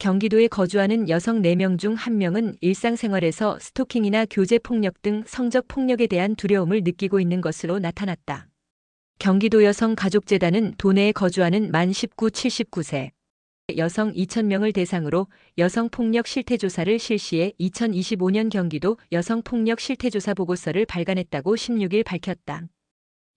경기도에 거주하는 여성 4명 중 1명은 일상생활에서 스토킹이나 교제폭력 등 성적폭력에 대한 두려움을 느끼고 있는 것으로 나타났다. 경기도 여성가족재단은 도내에 거주하는 만 19, 79세 여성 2,000명을 대상으로 여성폭력 실태조사를 실시해 2025년 경기도 여성폭력 실태조사 보고서를 발간했다고 16일 밝혔다.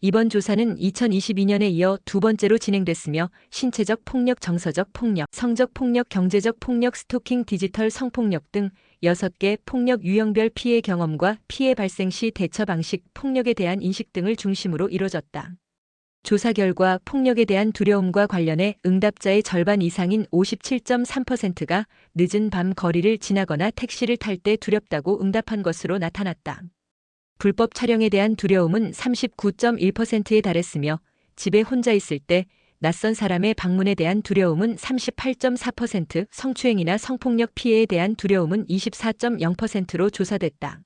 이번 조사는 2022년에 이어 두 번째로 진행됐으며 신체적 폭력, 정서적 폭력, 성적 폭력, 경제적 폭력, 스토킹, 디지털 성폭력 등 6개 폭력 유형별 피해 경험과 피해 발생 시 대처 방식, 폭력에 대한 인식 등을 중심으로 이뤄졌다. 조사 결과 폭력에 대한 두려움과 관련해 응답자의 절반 이상인 57.3%가 늦은 밤 거리를 지나거나 택시를 탈 때 두렵다고 응답한 것으로 나타났다. 불법 촬영에 대한 두려움은 39.1%에 달했으며 집에 혼자 있을 때 낯선 사람의 방문에 대한 두려움은 38.4%, 성추행이나 성폭력 피해에 대한 두려움은 24.0%로 조사됐다.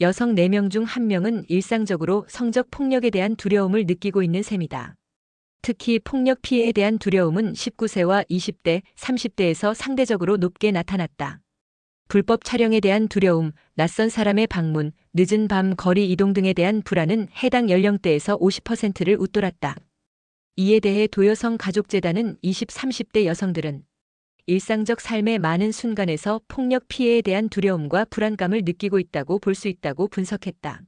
여성 4명 중 1명은 일상적으로 성적 폭력에 대한 두려움을 느끼고 있는 셈이다. 특히 폭력 피해에 대한 두려움은 19세와 20대, 30대에서 상대적으로 높게 나타났다. 불법 촬영에 대한 두려움, 낯선 사람의 방문, 늦은 밤 거리 이동 등에 대한 불안은 해당 연령대에서 50%를 웃돌았다. 이에 대해 도여성 가족재단은 20, 30대 여성들은 일상적 삶의 많은 순간에서 폭력 피해에 대한 두려움과 불안감을 느끼고 있다고 볼 수 있다고 분석했다.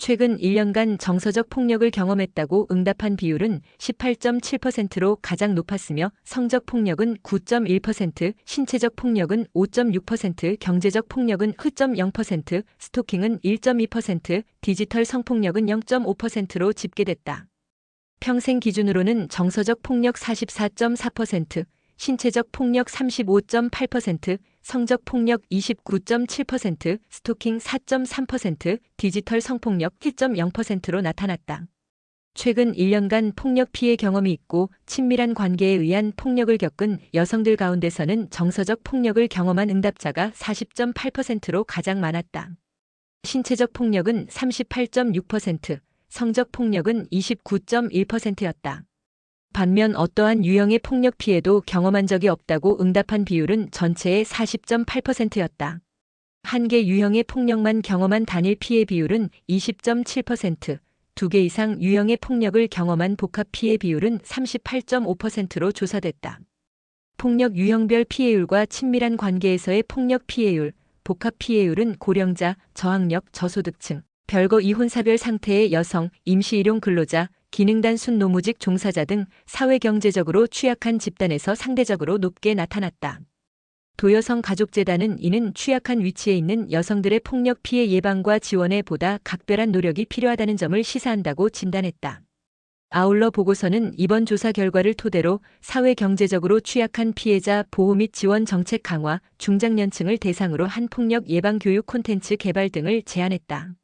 최근 1년간 정서적 폭력을 경험했다고 응답한 비율은 18.7%로 가장 높았으며 성적 폭력은 9.1%, 신체적 폭력은 5.6%, 경제적 폭력은 9.0%, 스토킹은 1.2%, 디지털 성폭력은 0.5%로 집계됐다. 평생 기준으로는 정서적 폭력 44.4%, 신체적 폭력 35.8%, 성적 폭력 29.7%, 스토킹 4.3%, 디지털 성폭력 1.0%로 나타났다. 최근 1년간 폭력 피해 경험이 있고 친밀한 관계에 의한 폭력을 겪은 여성들 가운데서는 정서적 폭력을 경험한 응답자가 40.8%로 가장 많았다. 신체적 폭력은 38.6%, 성적 폭력은 29.1%였다. 반면 어떠한 유형의 폭력 피해도 경험한 적이 없다고 응답한 비율은 전체의 40.8%였다. 한 개 유형의 폭력만 경험한 단일 피해 비율은 20.7%, 두 개 이상 유형의 폭력을 경험한 복합 피해 비율은 38.5%로 조사됐다. 폭력 유형별 피해율과 친밀한 관계에서의 폭력 피해율, 복합 피해율은 고령자, 저학력, 저소득층, 별거 이혼사별 상태의 여성, 임시일용 근로자, 기능단순 노무직 종사자 등 사회경제적으로 취약한 집단에서 상대적으로 높게 나타났다. 도여성 가족재단은 이는 취약한 위치에 있는 여성들의 폭력 피해 예방과 지원에 보다 각별한 노력이 필요하다는 점을 시사한다고 진단했다. 아울러 보고서는 이번 조사 결과를 토대로 사회경제적으로 취약한 피해자 보호 및 지원 정책 강화, 중장년층을 대상으로 한 폭력 예방 교육 콘텐츠 개발 등을 제안했다.